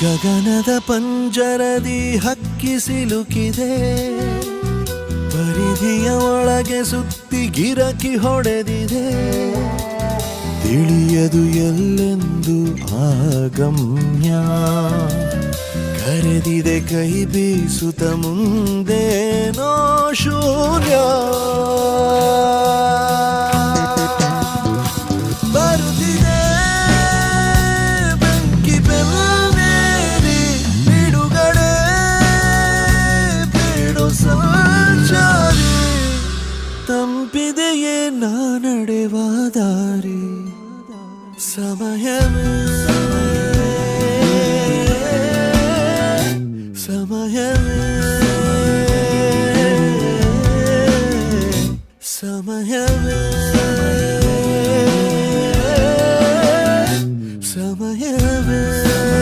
ಗಗನದ ಪಂಜರದಿ ಹಕ್ಕಿ ಸಿಲುಕಿದೆ. ಪರಿಧಿಯ ಒಳಗೆ ಸುತ್ತಿ ಗಿರಕಿ ಹೊಡೆದಿದೆ. ತಿಳಿಯದು ಎಲ್ಲೆಂದು ಆಗಮ್ಯ. ಕರೆದಿದೆ ಕೈ ಬೀಸುತ್ತ ಮುಂದೇನೋ ಶೂನ್ಯ. விதையே நான் அடைவாதாரே. சமயமே. சமயமே. சமயமே. சமயமே.